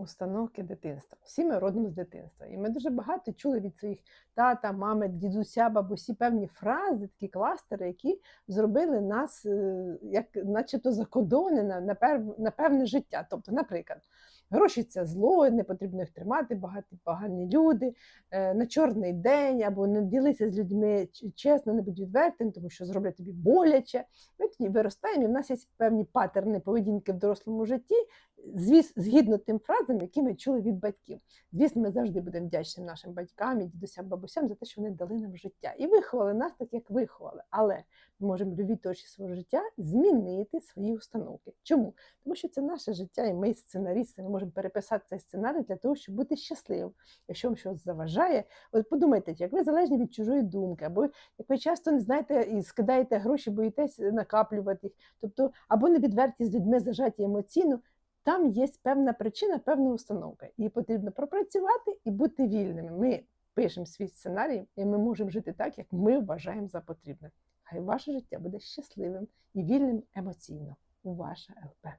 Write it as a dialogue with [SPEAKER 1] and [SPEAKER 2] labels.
[SPEAKER 1] установки дитинства. Всі ми родом з дитинства. І ми дуже багато чули від своїх тата, мами, дідуся, бабусі певні фрази, такі кластери, які зробили нас е, як начебто закодонені на, пер- на певне життя. Тобто, наприклад, гроші це зло, не потрібно їх тримати, багаті погані люди, е, на чорний день або не ділися з людьми чесно, не будь відвертим, тому що зроблять тобі боляче. Ми тоді виростаємо, і в нас є певні патерни поведінки в дорослому житті, звіс, згідно тим фразам, які ми чули від батьків. Звісно, ми завжди будемо вдячні нашим батькам і дідусям, бабусям за те, що вони дали нам життя і виховали нас так, як виховали. Але ми можемо в любій точці свого життя змінити свої установки. Чому? Тому що це наше життя, і ми сценарісти. Ми можемо переписати цей сценарій для того, щоб бути щасливим. Якщо вам щось заважає, от подумайте, як ви залежні від чужої думки, або як ви часто не знаєте і скидаєте гроші, боїтесь накаплювати їх, тобто або невідверті з людьми зажаті емоційно. Там є певна причина, певна установка. Її потрібно пропрацювати і бути вільними. Ми пишемо свій сценарій, і ми можемо жити так, як ми вважаємо за потрібне. Хай ваше життя буде щасливим і вільним емоційно. Ваша ЛП.